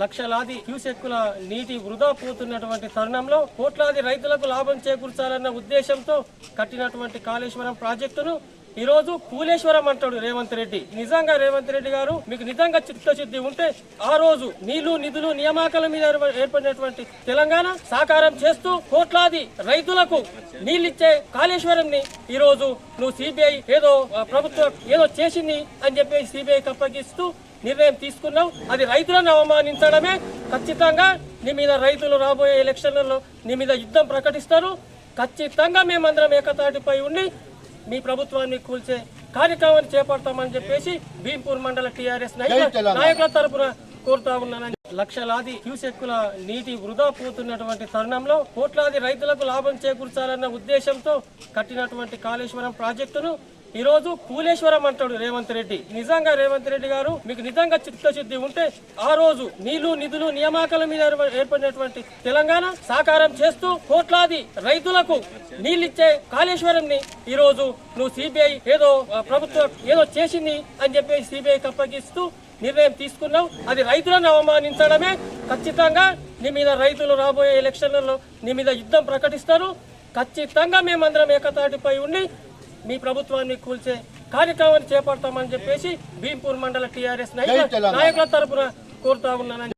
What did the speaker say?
లక్షలాది క్యూసెక్కుల నీటి వృధా పోతున్నటువంటి తరుణంలో కోట్లాది రైతులకు లాభం చేకూర్చాలన్న ఉద్దేశంతో కట్టినటువంటి కాళేశ్వరం ప్రాజెక్టును ఈ రోజు కూలేశ్వరం అంటాడు రేవంత్ రెడ్డి. నిజంగా రేవంత్ రెడ్డి గారు మీకు నిజంగా చిత్తశుద్ధి ఉంటే ఆ రోజు నీళ్ళు నిధులు నియామకాల మీద ఏర్పడినటువంటి తెలంగాణ సాకారం చేస్తూ కోట్లాది రైతులకు నీళ్ళిచ్చే కాళేశ్వరం ని ఈ రోజు నువ్వు సిబిఐ ఏదో ప్రభుత్వం ఏదో చేసింది అని చెప్పి సిబిఐ అప్పగిస్తూ నిర్ణయం తీసుకున్నావు అది రైతులను అవమానించడమే. ఖచ్చితంగా నీ మీద రైతులు రాబోయే ఎలక్షన్లలో నీ మీద యుద్ధం ప్రకటిస్తారు. ఖచ్చితంగా మేమందరం ఏకతాటిపై ఉండి మీ ప్రభుత్వాన్ని కూల్చే కార్యక్రమాన్ని చేపడతామని చెప్పేసి భీంపూర్ మండల టీఆర్ఎస్ నాయకుల తరపున కోరుతా ఉన్నానని లక్షలాది క్యూసెక్కుల నీటి వృధా పోతున్నటువంటి తరుణంలో కోట్లాది రైతులకు లాభం చేకూర్చాలన్న ఉద్దేశంతో కట్టినటువంటి కాళేశ్వరం ప్రాజెక్టును ఈరోజు కూలేశ్వరం అంటాడు రేవంత్ రెడ్డి. నిజంగా రేవంత్ రెడ్డి గారు మీకు నిజంగా చిత్తశుద్ధి ఉంటే ఆ రోజు నీళ్ళు నిధులు నియామకాల మీద ఏర్పడినటువంటి తెలంగాణ సాకారం చేస్తూ కోట్లాది రైతులకు నీళ్ళిచ్చే కాళేశ్వరం ని ఈరోజు నువ్వు సిబిఐ ఏదో ప్రభుత్వం ఏదో చేసింది అని చెప్పి సిబిఐ అప్పగిస్తూ నిర్ణయం తీసుకున్నావు. అది రైతులను అవమానించడమే. ఖచ్చితంగా నీ మీద రైతులు రాబోయే ఎలక్షన్లలో నీ మీద యుద్ధం ప్రకటిస్తారు. ఖచ్చితంగా మేమందరం ఏకతాటిపై ఉండి మీ ప్రభుత్వాన్ని కూల్చే కార్యక్రమాన్ని చేపడతామని చెప్పేసి భీంపూర్ మండల టీఆర్ఎస్ నాయకుల తరపున కోరుతా ఉన్నానని